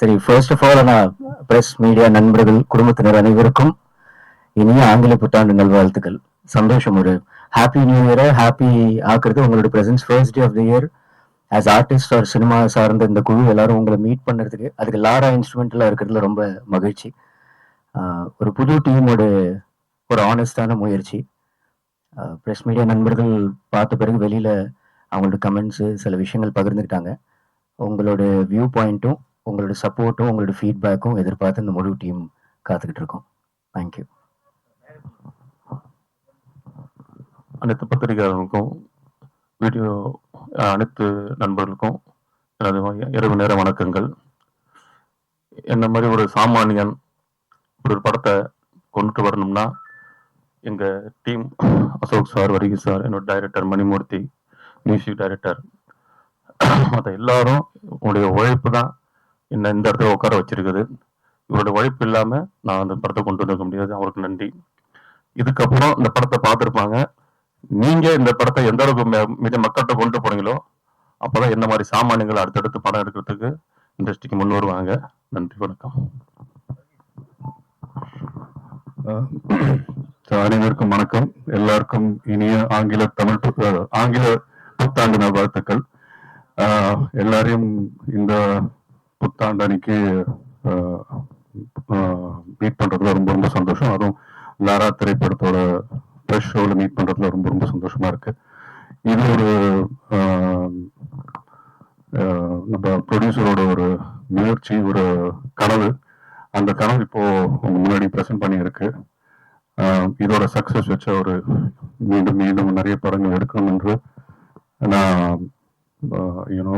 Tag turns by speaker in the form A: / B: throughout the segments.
A: சரி first of all நான் press media நண்பர்கள் குடும்பத்தினர் அனைவருக்கும் இனிய ஆங்கில புத்தாண்டு நல்வாழ்த்துக்கள். சந்தோஷம் ஒரு ஹாப்பி நியூ இயரை ஹாப்பி ஆக்குறது உங்களோட presence first day of the year as artist our cinema சார்ந்த இந்த குழு எல்லாரும் உங்களை மீட் பண்ணுறதுக்கு அதுக்கு லாரா இன்ஸ்ட்ருமெண்ட்லாம் இருக்கிறதுல ரொம்ப மகிழ்ச்சி. ஒரு புது டீமோட ஒரு ஆனஸ்டான முயற்சி. ப்ரெஸ் மீடியா நண்பர்கள் பார்த்த பிறகு வெளியில் அவங்களோட கமெண்ட்ஸு சில விஷயங்கள் பகிர்ந்துக்கிட்டாங்க. உங்களோட வியூ பாயிண்ட்டும் உங்களோட சப்போர்ட்டும் உங்களோட ஃபீட்பேக்கும் எதிர்பார்த்து இந்த முழு டீம் காத்துக்கிட்டு இருக்கோம். தேங்க்யூ
B: அனைத்து பத்திரிகையாளர்களுக்கும் வீடியோ அனைத்து நண்பர்களுக்கும் எனது இரவு நேர வணக்கங்கள். என்ன மாதிரி ஒரு சாமானியன் இப்படி ஒரு படத்தை கொண்டுட்டு வரணும்னா எங்கள் team Ashok sir Varkey sir என்னோட டைரக்டர் மணிமூர்த்தி மியூசிக் டைரக்டர் மற்ற எல்லாரும் உங்களுடைய உழைப்பு தான். என்ன இந்த இடத்துல உட்கார வச்சிருக்குது. இவரோட உழைப்பு இல்லாமல் நான் அந்த படத்தை கொண்டு வந்திருக்க முடியாது. அவருக்கு நன்றி. இதுக்கப்புறம் இந்த படத்தை பார்த்துருப்பாங்க. நீங்கள் இந்த படத்தை எந்த அளவுக்கு மிக மக்கள்கிட்ட கொண்டு போனீங்களோ அப்பதான் என்ன மாதிரி சாமானியங்கள் அடுத்தடுத்து படம் எடுக்கிறதுக்கு இண்டஸ்ட்ரிக்கு முன் வருவாங்க. நன்றி வணக்கம்.
C: அனைவருக்கும் வணக்கம். எல்லாருக்கும் இனிய ஆங்கில தமிழ் ஆங்கில புத்தாண்டு நல்வாழ்த்துக்கள். எல்லாரையும் இந்த புத்தாண்டு அன்னைக்கு மீட் பண்றதுல ரொம்ப ரொம்ப சந்தோஷம். அதுவும் லாரா திரைப்படத்தோட ப்ரெஷ் ஷோவில் மீட் பண்றதுல ரொம்ப ரொம்ப சந்தோஷமா இருக்கு. இது ஒரு நம்ம ப்ரொடியூசரோட ஒரு முயற்சி ஒரு கனவு. அந்த கனவு இப்போ முன்னாடி ப்ரெசென்ட் பண்ணியிருக்கு. இதோட சக்சஸ் வச்ச ஒரு மீண்டும் மீண்டும் நிறைய படங்கள் எடுக்கணும் என்று நான் you know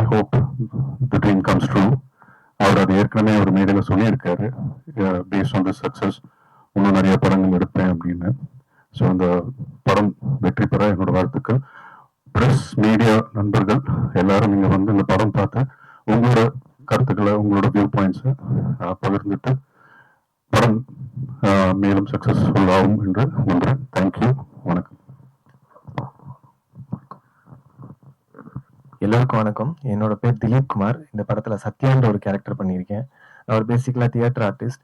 C: I hope the dream comes true அவர் அது ஏற்கனவே அவர் மேடையில் சொல்லியிருக்காரு. பேஸ்ட் ஆன் தி சக்ஸஸ் இன்னும் நிறைய படங்கள் எடுப்பேன் அப்படின்னு. ஸோ அந்த படம் வெற்றி பெற என்னோட வாழ்த்துக்கள். ப்ரெஸ் மீடியா நண்பர்கள் எல்லாரும் நீங்கள் வந்து இந்த படம் பார்த்து உங்களோட கருத்துக்களை உங்களோட வியூ பாயிண்ட்ஸை பகிர்ந்துட்டு படம் மேலும் சக்ஸஸ்ஃபுல் ஆகும் என்று நம்புறேன். தேங்க்யூ வணக்கம்.
D: எல்லோருக்கும் வணக்கம். என்னோட பேர் திலீப் குமார். இந்த படத்துல சத்யான்ற ஒரு கேரக்டர் பண்ணியிருக்கேன். நான் ஒரு பேசிக்கலா தியேட்டர் ஆர்டிஸ்ட்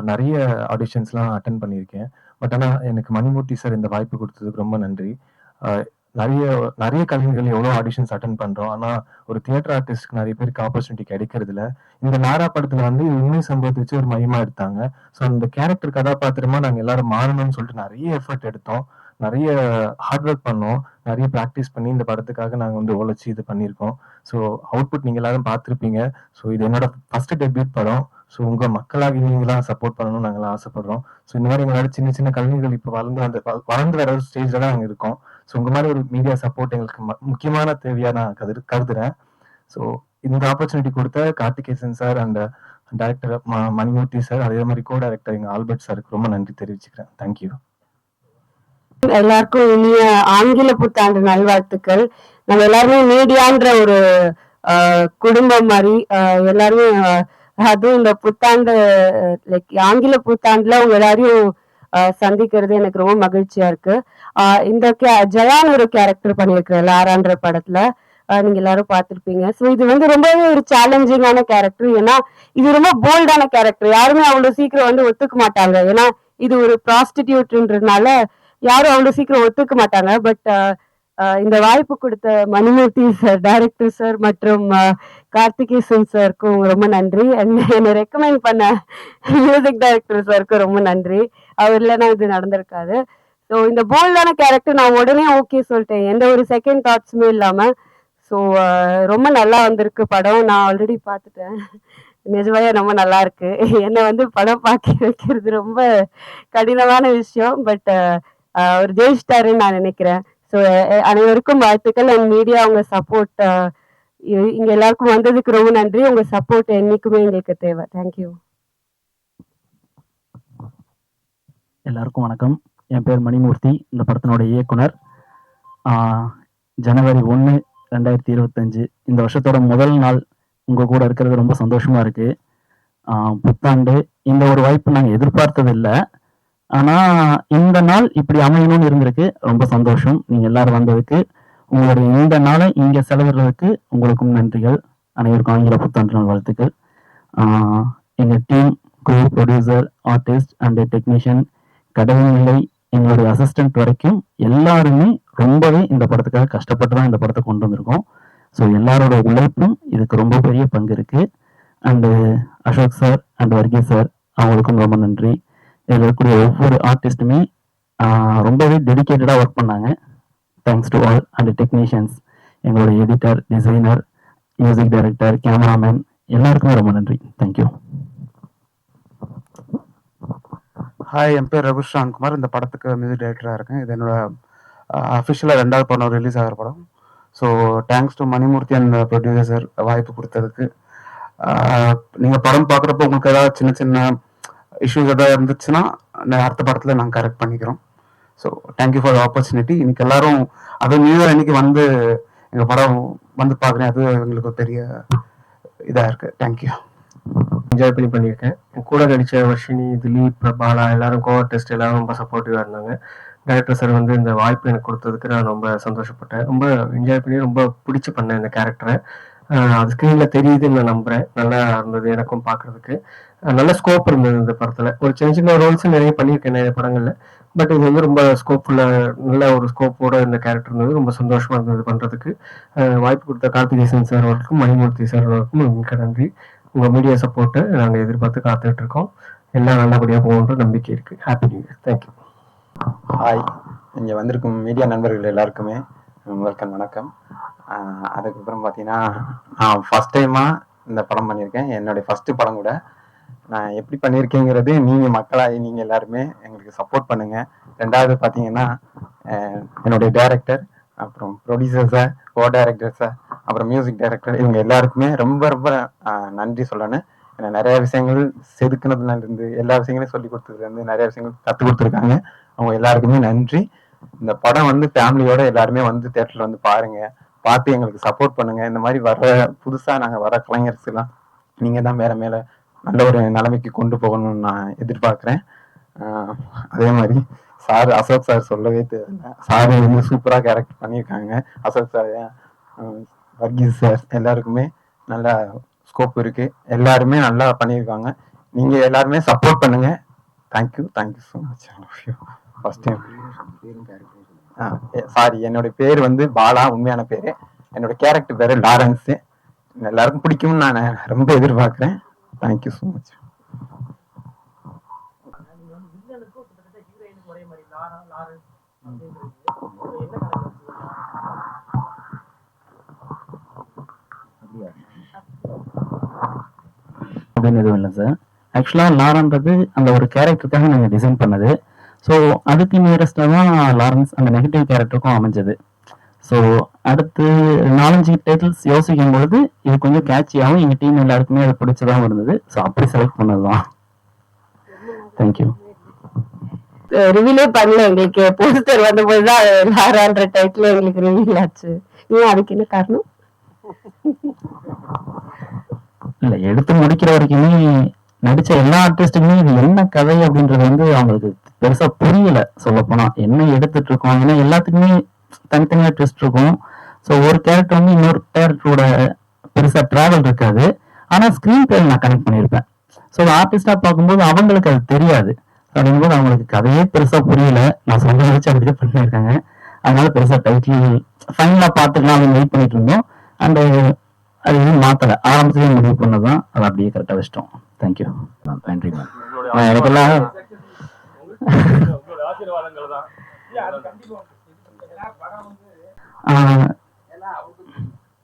D: நிறைய ஆடிஷன்ஸ்லாம் அட்டன் பண்ணியிருக்கேன். பட் ஆனால் எனக்கு மணிமூர்த்தி சார் இந்த வாய்ப்பு கொடுத்ததுக்கு ரொம்ப நன்றி. ஆஹ் நிறைய நிறைய கலைஞர்கள் எவ்வளோ ஆடிஷன்ஸ் அட்டன் பண்றோம். ஆனா ஒரு தியேட்டர் ஆர்டிஸ்ட்க்கு நிறைய பேருக்கு ஆப்பர்ச்சுனிட்டி கிடைக்கிறதுல இந்த நாரா படத்துல வந்து உண்மை சம்பவத்தை வச்சு ஒரு மையமா எடுத்தாங்க. ஸோ அந்த கேரக்டர் கதாபாத்திரமா நாங்க எல்லாரும் மாறணும்னு சொல்லிட்டு நிறைய எஃபர்ட் எடுத்தோம். நிறைய ஹார்ட் ஒர்க் பண்ணோம். நிறைய ப்ராக்டிஸ் பண்ணி இந்த படத்துக்காக நாங்கள் வந்து உழைச்சி இது பண்ணியிருக்கோம். ஸோ அவுட்புட் நீங்கள் எல்லாரும் பார்த்துருப்பீங்க. ஸோ இது என்னோட ஃபர்ஸ்ட் டெபியூட் படம். ஸோ உங்கள் மக்களாக நீங்களாம் சப்போர்ட் பண்ணணும்னு நாங்கள் ஆசைப்படுறோம். ஸோ இந்த மாதிரி எங்களோட சின்ன சின்ன கலைஞர்கள் இப்போ வளர்ந்து அந்த வளர்ந்து வர ஒரு ஸ்டேஜில் தான் நாங்கள் இருக்கோம். ஸோ உங்கள் மாதிரி ஒரு மீடியா சப்போர்ட் எங்களுக்கு ம- முக்கியமான தேவையாக நான் கரு கருதுறேன். ஸோ இந்த ஆப்பர்ச்சுனிட்டி கொடுத்த Karthikesan sir and director Manimoorthy sir அதே மாதிரி கோ டைரக்டர் எங்கள் ஆல்பர்ட் சாருக்கு ரொம்ப நன்றி தெரிவிச்சுக்கிறேன். தேங்க்யூ
E: எல்லாருக்கும் இனிய ஆங்கில புத்தாண்டு நல்வாழ்த்துக்கள். நம்ம எல்லாருமே மீடியான்ற ஒரு குடும்பம் மாதிரி எல்லாருமே அதுவும் இந்த புத்தாண்டு லைக் ஆங்கில புத்தாண்டுல உங்க எல்லாரையும் சந்திக்கிறது எனக்கு ரொம்ப மகிழ்ச்சியா இருக்கு. இந்த கே- ஜெயான் ஒரு கேரக்டர் பண்ணியிருக்கிறேன் லாரான்ற படத்துல. நீங்க எல்லாரும் பார்த்துருப்பீங்க. ஸோ இது வந்து ரொம்பவே ஒரு சேலஞ்சிங்கான கேரக்டர் ஏன்னா இது ரொம்ப போல்டான கேரக்டர் யாருமே அவ்வளவு சீக்கிரம் வந்து ஒத்துக்க மாட்டாங்க. ஏன்னா இது ஒரு ப்ராஸ்டிடியூட்ன்றதுனால யாரும் அவ்வளவு சீக்கிரம் ஒத்துக்க மாட்டாங்க. பட் uh, uh, இந்த வாய்ப்பு கொடுத்த மணிமூர்த்தி சார் டைரக்டர் சார் மற்றும் uh, கார்த்திகேசன் சாருக்கும் ரொம்ப நன்றி. அண்ட் என்னை ரெக்கமெண்ட் பண்ண மியூசிக் டைரக்டர் சாருக்கும் ரொம்ப நன்றி. அவர் இல்லைன்னா இது நடந்திருக்காது. ஸோ இந்த போல்டான கேரக்டர் நான் உடனே ஓகே சொல்லிட்டேன். எந்த ஒரு செகண்ட் தாட்ஸுமே இல்லாமல் ஸோ ரொம்ப நல்லா வந்திருக்கு படம். நான் ஆல்ரெடி பார்த்துட்டேன். நிஜமாயே ரொம்ப நல்லா இருக்கு. என்னை வந்து படம் பார்க்க வைக்கிறது ரொம்ப கடினமான விஷயம். பட் அவர் ஜெயிச்சிட்டாருன்னு நான் நினைக்கிறேன். ஸோ அனைவருக்கும் வாழ்த்துக்கள். அண்ட் மீடியா உங்க சப்போர்ட் இங்க எல்லாருக்கும் வந்ததுக்கு ரொம்ப நன்றி. உங்க சப்போர்ட் என்னைக்குமே எங்களுக்கு தேவை. தேங்க்யூ
F: எல்லாருக்கும் வணக்கம். என் பேர் மணிமூர்த்தி. இந்த படத்தினோட இயக்குனர். ஜனவரி ஒன்று ரெண்டாயிரத்தி இருபத்தஞ்சு. இந்த வருஷத்தோட முதல் நாள் உங்கள் கூட இருக்கிறது ரொம்ப சந்தோஷமாக இருக்குது புத்தாண்டு. இந்த ஒரு வாய்ப்பு நாங்கள் எதிர்பார்த்தது இல்லை ஆனா இந்த நாள் இப்படி அமையணும்னு இருந்திருக்கு. ரொம்ப சந்தோஷம். நீங்க எல்லாரும் வந்ததுக்கு உங்களுடைய இந்த நாளை இங்க செலவிடுறதுக்கு உங்களுக்கும் நன்றிகள். அனைவருக்கும் ஆங்கில புத்தாண்டு நாள் வாழ்த்துக்கள். எங்க team crew producer artist and technician கடவுள் நிலை எங்களுடைய அசிஸ்டன்ட் வரைக்கும் எல்லாருமே ரொம்பவே இந்த படத்துக்காக கஷ்டப்பட்டு தான் இந்த படத்தை கொண்டு வந்திருக்கோம். ஸோ எல்லாரோட உழைப்பும் இதுக்கு ரொம்ப பெரிய பங்கு இருக்கு. And Ashok sir and Varghese sir அவங்களுக்கும் ரொம்ப நன்றி. இருக்கக்கூடிய ஒவ்வொரு ஆர்டிஸ்ட்டுமே ரொம்பவே டெடிக்கேட்டடாக ஒர்க் பண்ணாங்க. Thanks to all and technicians எங்களோட editor designer music director cameraman எல்லாருக்குமே ரொம்ப நன்றி. தேங்க்யூ
G: ஹாய் என் பேர் ரகு குமார் இந்த படத்துக்கு மியூசிக் டைரக்டராக இருக்கேன். இது என்னோட அஃபிஷியலாக ரெண்டாவது படம் ரிலீஸ் ஆகிற படம். So thanks to Manimoorthy and producer வாய்ப்பு கொடுத்ததுக்கு. நீங்கள் படம் பார்க்குறப்போ உங்களுக்கு ஏதாவது சின்ன சின்ன இஷ்யூஸ் ஏதாவது இருந்துச்சுன்னா நான் அடுத்த படத்தில் நாங்கள் கரெக்ட் பண்ணிக்கிறோம். ஸோ தேங்க்யூ ஃபார் ஆப்பர்ச்சுனிட்டி இன்னைக்கு எல்லாரும் அதுவும் நியூ இயர் அன்னைக்கு வந்து எங்கள் படம் வந்து பார்க்குறேன் அது எங்களுக்கு பெரிய இதாக இருக்குது தேங்க்யூ
H: என்ஜாய் பண்ணி பண்ணியிருக்கேன். என் கூட நடிச்ச வர்ஷினி திலீப் பாலா எல்லாரும் கோவர் டெஸ்ட் எல்லாரும் ரொம்ப சப்போர்ட்டிவாக இருந்தாங்க. டேரக்டர் சார் வந்து இந்த வாய்ப்பு எனக்கு கொடுத்ததுக்கு நான் ரொம்ப சந்தோஷப்பட்டேன். ரொம்ப என்ஜாய் பண்ணி ரொம்ப பிடிச்சி பண்ணேன் இந்த கேரக்டரை அது ஸ்க்ரீனில் தெரியுதுன்னு நான் நம்புகிறேன் நல்லா இருந்தது எனக்கும் பார்க்குறதுக்கு நல்ல ஸ்கோப் இருந்தது இந்த படத்தில். ஒரு சின்ன சின்ன ரோல்ஸ் நிறைய பண்ணியிருக்கேன் நிறைய படங்கள்ல. பட் இது வந்து ரொம்ப ஸ்கோப்புள்ள நல்ல ஒரு ஸ்கோப்போட இந்த கேரக்டர் இருந்தது. ரொம்ப சந்தோஷமாக இருந்தது பண்ணுறதுக்கு வாய்ப்பு கொடுத்த கார்த்திகேசன் சார் அவர்களுக்கும் மணிமூர்த்தி சார் அவருக்கும் மிக்க நன்றி. உங்கள் மீடியா சப்போர்ட்டை நாங்கள் எதிர்பார்த்து காத்துட்டு இருக்கோம். எல்லாம் நல்லபடியாக போகணுன்ற நம்பிக்கை இருக்கு. Happy new year thank you
I: hi இங்கே வந்திருக்கும் மீடியா நண்பர்கள் எல்லாருக்குமே வெல்கம் வணக்கம். அதுக்கப்புறம் பார்த்தீங்கன்னா நான் ஃபஸ்ட் டைமாக இந்த படம் பண்ணியிருக்கேன். என்னுடைய ஃபஸ்ட்டு படம் கூட நான் எப்படி பண்ணியிருக்கேங்கிறது நீங்கள் மக்களாகி நீங்கள் எல்லாருமே எங்களுக்கு சப்போர்ட் பண்ணுங்கள் ரெண்டாவது பார்த்தீங்கன்னா என்னுடைய டேரக்டர் அப்புறம் producer sir co director sir அப்புறம் மியூசிக் டைரக்டர் இவங்க எல்லாருக்குமே ரொம்ப ரொம்ப நன்றி சொல்லணும். ஏன்னா நிறைய விஷயங்கள் செதுக்குனதுல இருந்து எல்லா விஷயங்களையும் சொல்லி கொடுத்ததுலேருந்து நிறைய விஷயங்கள் கற்றுக் கொடுத்துருக்காங்க. அவங்க எல்லாருக்குமே நன்றி. இந்த படம் வந்து ஃபேமிலியோட எல்லாருமே வந்து தேட்டரில் வந்து பாருங்கள் பார்த்து எங்களுக்கு சப்போர்ட் பண்ணுங்கள் இந்த மாதிரி வர புதுசாக நாங்கள் வர கலைஞர்ஸ்லாம் நீங்கள் தான் மேலே மேலே நல்ல ஒரு நிலைமைக்கு கொண்டு போகணும்னு நான் எதிர்பார்க்குறேன். அதே மாதிரி சார் அசோக் சார் சொல்லவே தேவையில்லை. சார் வந்து சூப்பராக கேரக்டர் பண்ணியிருக்காங்க. அசோக் சார் வர்கீஸ் சார் எல்லாருக்குமே நல்ல ஸ்கோப் இருக்குது எல்லாருமே நல்லா பண்ணியிருக்காங்க. நீங்கள் எல்லாருமே சப்போர்ட் பண்ணுங்க. Thank you thank you so much first time sorry என்னோட பேர் வந்து பாலா உண்மையான பேர். என்னோட கேரக்டர் பேர் லாரன்ஸு. எல்லாருக்கும் பிடிக்கும்னு நான் ரொம்ப எதிர்பார்க்குறேன். தேங்க்யூ ஸோ மச்
F: அப்படின்னு எதுவும் இல்லை சார் ஆக்சுவலாக லாரன்றது அந்த ஒரு கேரக்டருக்காக நாங்கள் டிசைன் பண்ணது. ஸோ அதுக்கு நியரஸ்டாக தான் லாரன்ஸ் அந்த நெகட்டிவ் கேரக்டருக்கும் அமைஞ்சது. ஸோ அடுத்து நாலஞ்சு டைட்டில்ஸ் யோசிக்கும் பொழுது இது கொஞ்சம் கேட்சியாகவும் எங்கள் டீம் எல்லாருக்குமே அது பிடிச்சதாகவும் இருந்தது. ஸோ அப்படி செலக்ட் பண்ணது தான் தேங்க்யூ
E: ரிவீலே பண்ணல எங்களுக்கு. போஸ்டர் வந்தபோது தான் லாரான்ற டைட்டில் எங்களுக்கு ரிவீல் ஆச்சு. ஏன் அதுக்கு என்ன காரணம்?
F: இல்லை எடுத்து முடிக்கிற வரைக்குமே நடிச்ச எல்லா ஆர்டிஸ்ட்டுக்குமே இது என்ன கதை அப்படின்றது வந்து அவங்களுக்கு பெருசா புரியல சொல்ல போனா என்ன எடுத்துட்டு இருக்கோம் ஏன்னா எல்லாத்துக்குமே தனித்தனியா ட்விஸ்ட் இருக்கும். ஸோ ஒரு கேரக்டர் வந்து இன்னொரு கேரக்டரோட பெருசா டிராவல் இருக்காது. ஆனா ஸ்கிரீன் பிளே நான் கனெக்ட் பண்ணியிருப்பேன். ஸோ ஆர்டிஸ்டா பார்க்கும்போது அவங்களுக்கு அது தெரியாது. அப்படிங்கும்போது அவங்களுக்கு கதையே பெருசா புரியல. நான் சொந்த வச்சு அப்படியே பண்ணியிருக்காங்க. அதனால பெருசா டைட்டில் ஃபைனலா பார்த்துக்கலாம் அப்படின்னு வெயிட் பண்ணிட்டு இருந்தோம். அண்ட் அது எதுவும் மாத்தல. ஆரம்பத்திலேயே முடிவு பண்ணதான் அதை அப்படியே கரெக்டா வச்சிட்டோம். தேங்க்யூ
A: நன்றி மேம் எனக்கெல்லாம்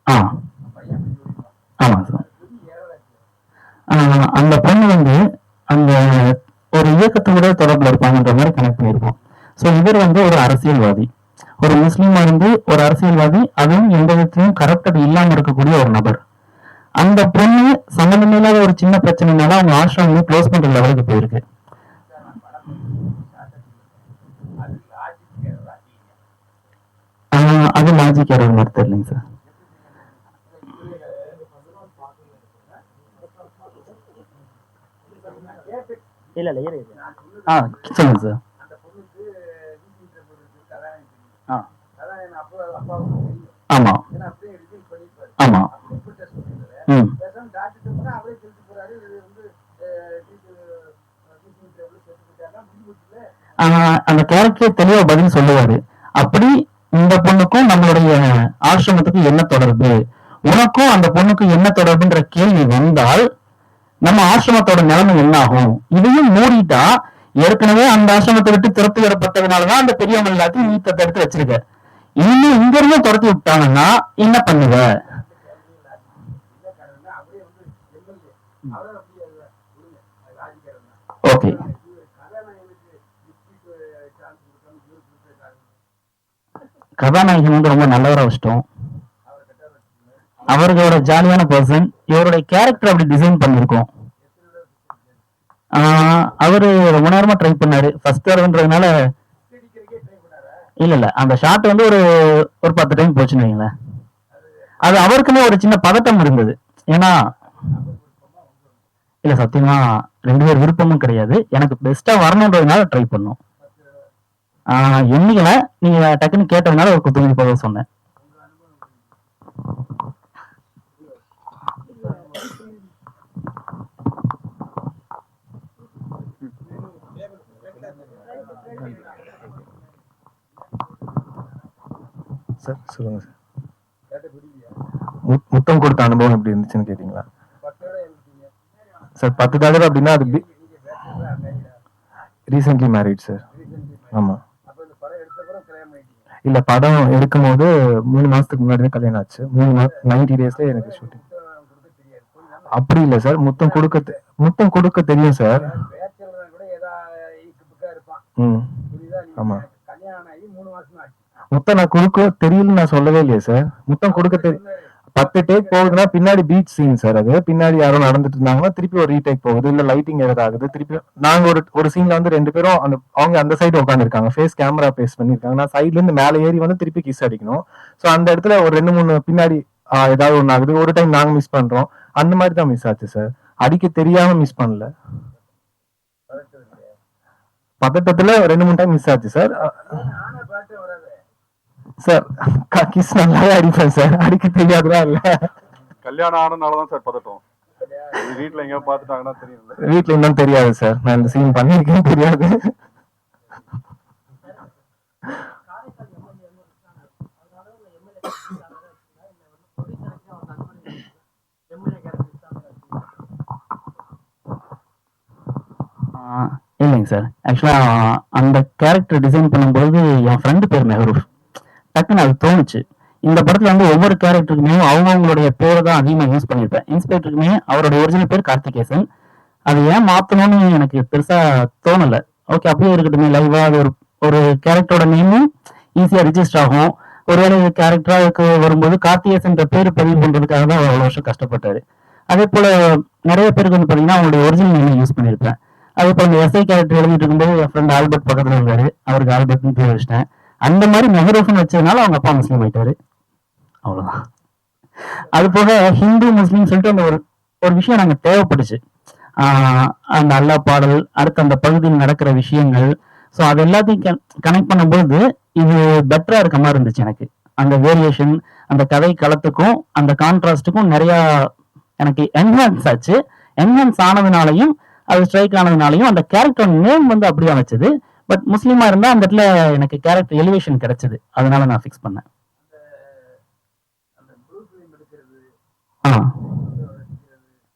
F: ஆ. ஆமா சார் ஆஹ் அந்த பொண்ணு வந்து அந்த ஒரு இயக்கத்தோட தொடர்புல இருப்பாங்கன்ற மாதிரி கனெக்ட் பண்ணியிருக்கோம். ஸோ இவர் வந்து ஒரு அரசியல்வாதி. ஒரு முஸ்லீமா இருந்து ஒரு அரசியல்வாதி அதுவும் எந்த விதத்திலும் கரப்டட் இல்லாம இருக்கக்கூடிய ஒரு நபர். அந்த பொண்ணு சம்பந்தமில்லாத ஒரு சின்ன பிரச்சனைனால அவங்க ஆசிரமம் க்ளோஸ் பண்ற லெவலுக்கு போயிருக்கு. அது லாஜிக் யாரோ மாதிரி தெரியலைங்க சார். இல்ல இல்ல இரு ஆ சொல்லுங்க சார். ஆமா. ஆமா. ம். அந்த கேரக்டர் தெளிவா பதில் சொல்லுவாரு. அப்படி இந்த பொண்ணுக்கும் நம்மளுடைய ஆசிரமத்துக்கும் என்ன தொடர்பு? உனக்கும் அந்த பொண்ணுக்கும் என்ன தொடர்புன்ற கேள்வி வந்தால் நம்ம ஆசிரமத்தோட நிலைமை என்ன ஆகும் இதையும் மூடிட்டா ஏற்கனவே அந்த ஆசிரமத்தை விட்டு துரத்து வரப்பட்டதுனாலதான் அந்த பெரியவங்க எல்லாத்தையும் நீத்த தடுத்து வச்சிருக்க. இன்னும் இங்க இருந்து துரத்தி விட்டாங்கன்னா என்ன பண்ணுவ ஓகே கதாநாயகன் வந்து ரொம்ப நல்லவரா வச்சிட்டோம். அவர்களோட ஜாலியான பர்சன் இவருடைய கேரக்டர் அப்படி டிசைன் பண்ணியிருக்கோம். ஆஹ் அவரு ரொம்ப நேரமா ட்ரை பண்ணாரு. ஃபர்ஸ்ட் தடவைன்றதுனால இல்ல இல்ல. அந்த ஷாட் வந்து ஒரு ஒரு பத்து டைம் போச்சுன்னு வைங்களேன். அது அவருக்குமே ஒரு சின்ன பதட்டம் இருந்தது. ஏன்னா இல்ல சத்தியமா ரெண்டு பேர் விருப்பமும் கிடையாது. எனக்கு பெஸ்டா வரணுன்றதுனால ட்ரை பண்ணோம். ஆஹ் நீங்க டக்குன்னு கேட்டதுனால ஒரு குத்துமதி போக சொன்னேன்.
D: சார் சொல்லுங்க சார். முத்தம் கொடுத்த அனுபவம் எப்படி இருந்துச்சுன்னு கேட்டீங்களா? சார் பத்து தடவை அப்படின்னா அது ரீசென்ட்லி மேரிட் சார் ஆமாம் இல்ல படம் எடுக்கும் போது மூணு மாசத்துக்கு முன்னாடி கல்யாணம் ஆச்சு. மூணு நைன்டி டேஸ்ல எனக்கு ஷூட்டிங் அப்படி இல்லை சார். முத்தம் கொடுக்க தெ- முத்தம் கொடுக்க தெரியும் சார். ம். ஆமா. முத்தம் நான் கொடுக்க தெரியலன்னு நான் சொல்லவே இல்லையே சார். முத்தம் கொடுக்க தெரியும் பத்து டேக் போகுதுன்னா பின்னாடி பீச் சீன் சார் அது. பின்னாடி யாரோ நடந்துட்டு இருந்தாங்கன்னா திருப்பி ஒரு ரீடேக் போகுது. இல்ல லைட்டிங் ஏதாவது ஆகுது திருப்பி நாங்க ஒரு ஒரு சீன்ல வந்து ரெண்டு பேரும் அந்த அவங்க அந்த சைடு உட்காந்துருக்காங்க ஃபேஸ் கேமரா பேஸ் பண்ணிருக்காங்க. நான் சைட்ல இருந்து மேலே ஏறி வந்து திருப்பி கிஸ் அடிக்கணும். சோ அந்த இடத்துல ஒரு ரெண்டு மூணு பின்னாடி ஏதாவது ஒன்று ஆகுது. ஒரு டைம் நாங்க மிஸ் பண்றோம். அந்த மாதிரி தான் மிஸ் ஆச்சு சார் அடிக்க தெரியாம மிஸ் பண்ணல. பதட்டத்துல ரெண்டு மூணு டைம் மிஸ் ஆச்சு சார் சார் கிஸ் நல்லாவே அடிப்பேன் சார் அடிக்க தெரியாதுலாம் இல்ல.
C: கல்யாணம் ஆனதுனாலதான் சார் பதட்டம். இது வீட்டுல எங்கேயோ பாத்துட்டாங்கன்னா தெரியும்ல
D: வீட்ல இன்னும் தெரியாது சார் நான் இந்த சீன் பண்ணிருக்கேன் தெரியாது.
F: இல்லைங்க சார் ஆக்சுவலா அந்த கேரக்டர் டிசைன் பண்ணும்போது என் ஃப்ரெண்டு பேர் மெஹரூப் டக்குன்னு அது தோணுச்சு. இந்த படத்துல வந்து ஒவ்வொரு கேரக்டருக்குமே அவங்கவுங்களுடைய பேரை தான் அதிகமாக யூஸ் பண்ணியிருப்பேன். இன்ஸ்பெக்டருக்குமே அவருடைய ஒரிஜினல் பேர் கார்த்திகேசன். அது ஏன் மாற்றணும்னு எனக்கு பெருசாக தோணலை. ஓகே அப்படியே இருக்கட்டுமே லைவா அது ஒரு ஒரு கேரக்டரோட நேமும் ஈஸியாக ரிஜிஸ்டர் ஆகும். ஒருவேளை கேரக்டராக வரும்போது கார்த்திகேசன்ற பேர் பதிவு பண்ணுறதுக்காக தான் அவ்வளோ வருஷம் கஷ்டப்பட்டாரு. அதே போல் நிறைய பேருக்கு வந்து பார்த்தீங்கன்னா அவங்களுடைய ஒரிஜினல் நேம் யூஸ் பண்ணியிருப்பேன். அதே போல் இந்த எஸ்ஐ கேரக்டர் எழுதிட்டு இருக்கும்போது என் ஃப்ரெண்ட் ஆல்பர்ட் பக்கத்தில் இருந்தார். அவருக்கு ஆல்பர்ட்னு பேர் வச்சிட்டேன். அந்த மாதிரி மெஹரூஃப்னு வச்சதுனால அவங்க அப்பா முஸ்லீம் ஆயிட்டாரு. அவ்வளவுதான். அது போக ஹிந்து முஸ்லீம் சொல்லிட்டு அந்த ஒரு ஒரு விஷயம் நாங்க தேவைப்பட்டுச்சு. அந்த அல்லாஹ் பாடல் அடுத்து அந்த பகுதியில் நடக்கிற விஷயங்கள். ஸோ அது எல்லாத்தையும் கனெக்ட் பண்ணும்போது இது பெட்டரா இருக்க மாதிரி இருந்துச்சு எனக்கு. அந்த வேரியேஷன் அந்த கதை களத்துக்கும் அந்த கான்ட்ராஸ்டுக்கும் நிறையா எனக்கு என்ஹான்ஸ் ஆச்சு. என்ஹான்ஸ் ஆனதுனாலையும் அது ஸ்ட்ரைக் ஆனதுனாலையும் அந்த கேரக்டர் நேம் வந்து அப்படியே அமைச்சது பட் முஸ்லீமா இருந்தா அந்த இடத்துல எனக்கு கேரக்டர் எலிவேஷன் கிடைச்சது. அதனால நான் ஃபிக்ஸ் பண்ணேன். ஆ.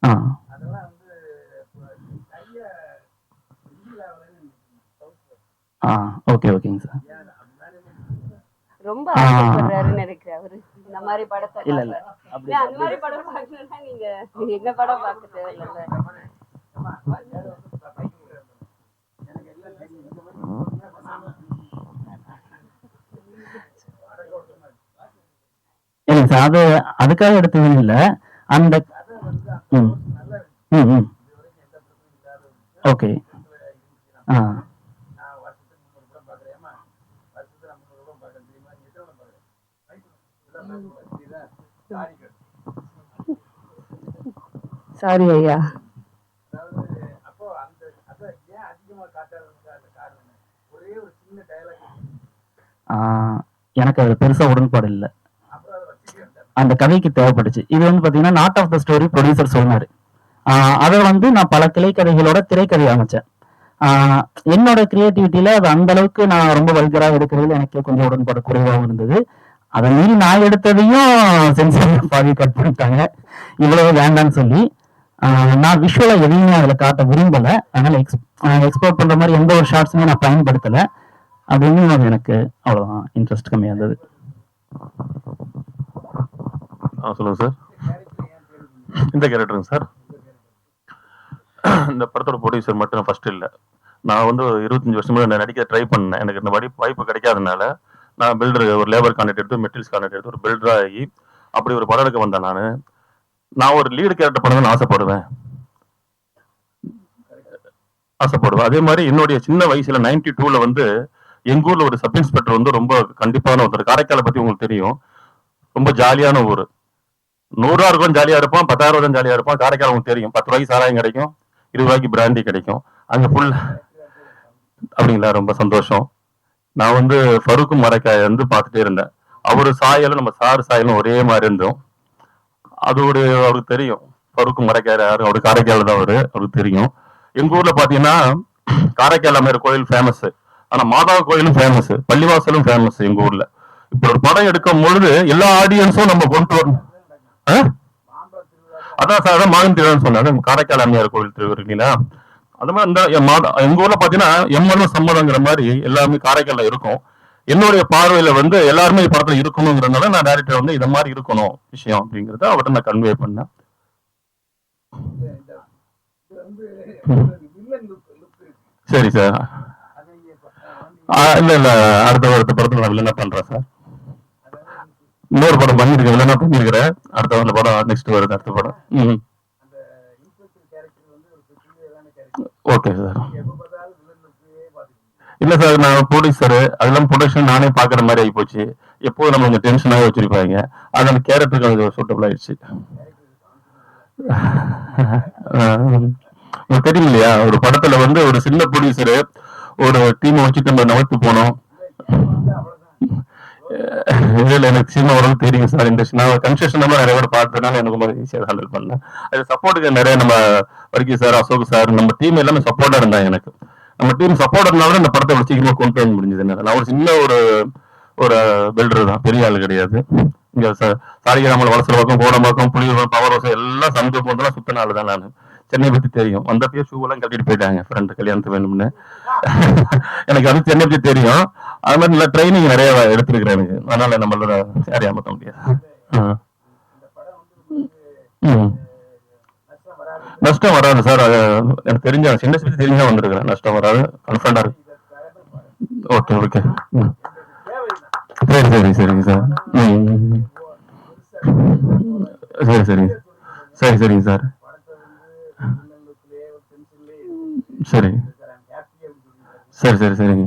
F: ஆ. ஆ. ஓகே ஓகேங்க சார்
E: ரொம்ப. ஆசைப்படுறாருன்னு நினைக்கிறேன் அவரு. இந்த மாதிரி படத்தை
F: இல்ல. இல்ல
E: அந்த மாதிரி படம் பார்க்கணும்னா நீங்க எங்க படம் பார்க்க தேவையில்ல.
F: சார் அது அதுக்காக எடுத்தது இல்ல. அந்த ம். ம் ம். ஓகே ஆ.
E: சாரி ஐயா.
F: எனக்கு அது பெருசா உடன்பாடு இல்லை. அந்த கதைக்கு தேவைப்பட்டுச்சு இது வந்து பார்த்தீங்கன்னா knot of the story producer சொன்னார். அதை வந்து நான் பல கிளைக்கதைகளோட திரைக்கதை அமைச்சேன். என்னோட கிரியேட்டிவிட்டியில அது அந்த அளவுக்கு நான் ரொம்ப வல்கராக எடுக்கிறதுல எனக்கு கொஞ்சம் உடன்பாடு குறைவாகவும் இருந்தது. அதை மீறி நான் எடுத்ததையும் சென்சார் பாதி கட் பண்ணிட்டாங்க. இவ்வளவு வேண்டாம்னு சொல்லி. நான் விஷுவலா எதையுமே அதில் காட்ட விரும்பல. அதனால எக்ஸ் எக்ஸ்போர்ட் பண்ற மாதிரி எந்த ஒரு ஷார்ட்ஸுமே நான் பயன்படுத்தல. அப்படின்னு எனக்கு அவ்வளோதான் இன்ட்ரெஸ்ட் கம்மியாக இருந்தது.
B: ஆ சொல்லுங்க சார். இந்த கேரக்டருங்க சார். இந்த படத்தோட ப்ரொடியூசர் மட்டும் ஃபர்ஸ்ட் இல்லை. நான் வந்து ஒரு இருபத்தஞ்சு நான் நடிக்க ட்ரை பண்ணேன். எனக்கு இந்த வாய்ப்பு வாய்ப்பு கிடைக்காதனால நான் பில்டர் ஒரு லேபர் கான்ட்ராக்ட் எடுத்து மெட்டீரியல்ஸ் கான்ட்ராக்ட் எடுத்து ஒரு பில்டராக ஆகி அப்படி ஒரு படம் எடுக்க வந்தேன் நான். நான் ஒரு லீடு கேரக்டர் பண்ணணும்னு ஆசைப்படுவேன். ஆசைப்படுவேன். அதே மாதிரி என்னுடைய சின்ன வயசுல நைன்டி டூல வந்து எங்க ஊர்ல ஒரு சப் இன்ஸ்பெக்டர் வந்து ரொம்ப கண்டிப்பான ஒருத்தர். காரைக்காலை பத்தி உங்களுக்கு தெரியும். ரொம்ப ஜாலியான ஊர். நூறுரூவா இருக்கும் இருப்போம் இருப்பான் பத்தாயிரம் ரூபாய் ஜாலியாக இருப்போம். காரைக்கால் உங்களுக்கு தெரியும். பத்து ரூபாய்க்கு சாராயம் கிடைக்கும் இருபது ரூபாய்க்கு பிராண்டி கிடைக்கும். அங்கே ஃபுல் அப்படிங்களா? ரொம்ப சந்தோஷம். நான் வந்து ஃபருக்கு மரக்காய வந்து பார்த்துட்டே இருந்தேன். அவர் சாயலும் நம்ம சார் சாயலும் ஒரே மாதிரி இருந்தோம். அது ஒரு அவருக்கு தெரியும். ஃபருக் மரக்காயர் யாரு? அவரு காரைக்கால் தான் அவரு. அவருக்கு தெரியும். எங்க ஊர்ல பாத்தீங்கன்னா காரைக்கால் அம்மையார் கோயில் ஃபேமஸ் ஆனா மாதா கோயிலும் ஃபேமஸ் பள்ளிவாசலும் ஃபேமஸ் எங்க ஊர்ல. இப்ப ஒரு படம் எடுக்கும் பொழுது எல்லா ஆடியன்ஸும் நம்ம கொண்டு வரணும். அதான் சார் அதான் மாதம் திருவிழான்னு சொன்னாங்க காரைக்கால் அம்மையார் கோயில் திருவிழா அது மாதிரி இந்த என் எங்க ஊர்ல பாத்தீங்கன்னா எம்மனும் சம்மதங்கிற மாதிரி எல்லாமே காரைக்கால்ல இருக்கும். என்னுடைய பார்வையில வந்து எல்லாருமே படத்துல இருக்கணுங்கிறதுனால நான் டேரக்டர் வந்து இந்த மாதிரி இருக்கணும் விஷயம் அப்படிங்கறத அவர்கிட்ட நான் கன்வே பண்ணேன். சரி சார். இல்ல இல்ல அடுத்த அடுத்த படத்துல நான் என்ன பண்றேன் சார். இன்னொரு படம் பண்ணிருக்கேன் வில்லனா பண்ணிருக்கிறேன் அடுத்த வருட படம் நெக்ஸ்ட் வருது அடுத்த படம். ஓகே சார் இல்ல சார் நான் ப்ரொடியூசர் அதெல்லாம் ப்ரொடக்ஷன் நானே பாக்குற மாதிரி ஆகி போச்சு. எப்போதும் நம்ம கொஞ்சம் டென்ஷனாக வச்சிருப்பாங்க. அது அந்த கேரக்டருக்கு அது சூட்டபிள் ஆயிடுச்சு. தெரியும் இல்லையா ஒரு படத்துல வந்து ஒரு சின்ன ப்ரொடியூசர் ஒரு டீமை வச்சுட்டு நம்ம நகர்த்து போனோம். இல்ல எனக்கு சின்ன ஓரளவு தெரியும் சார். இந்த நான் கன்ஸ்ட்ரக்ஷன் நம்ம நிறைய பேர் பார்த்ததுனால எனக்கு ரொம்ப ஈஸியாக ஹேண்டில் பண்ணேன் அது சப்போர்ட்டுக்கு நிறைய நம்ம வர்க்கி சார் அசோக் சார் நம்ம டீம் எல்லாமே சப்போர்ட்டா இருந்தாங்க எனக்கு. நம்ம டீம் சப்போர்ட் இருந்தாலும் இந்த படத்தை இவ்வளவு கொண்டு வர முடிஞ்சது நான் ஒரு சின்ன ஒரு ஒரு பில்டர் தான். பெரிய ஆள் கிடையாது. இங்க சாரிகிராமல் வளசர பக்கம் கோடம்பாக்கம் புளியூர் பவர் ஹவுஸ் எல்லாம் சந்து போனதெல்லாம் சுத்தின ஆள் தான் நான். சென்னை பத்தி தெரியும். வந்தப்பயே ஷூ எல்லாம் கட்டிட்டு போயிட்டாங்க. ஃப்ரெண்டு கல்யாணத்துக்கு வேணும்னு. எனக்கு அது சென்னை பத்தி தெரியும். அது மாதிரி நல்ல ட்ரைனிங் நிறைய எடுத்திருக்கிறேன் எனக்கு. அதனால நம்மளோட யாரையும் ஏமாத்த முடியாது. நஷ்டம் வராது சார். அது எனக்கு தெரிஞ்ச சின்ன பத்தி தெரிஞ்சா வந்திருக்கிறேன். நஷ்டம் வராது. கன்ஃபர்டா இருக்கு. Okay okay. சரி சரி சரிங்க சார். சரி சரி. சரி சரிங்க சார். சரி. சரி சரி சரிங்க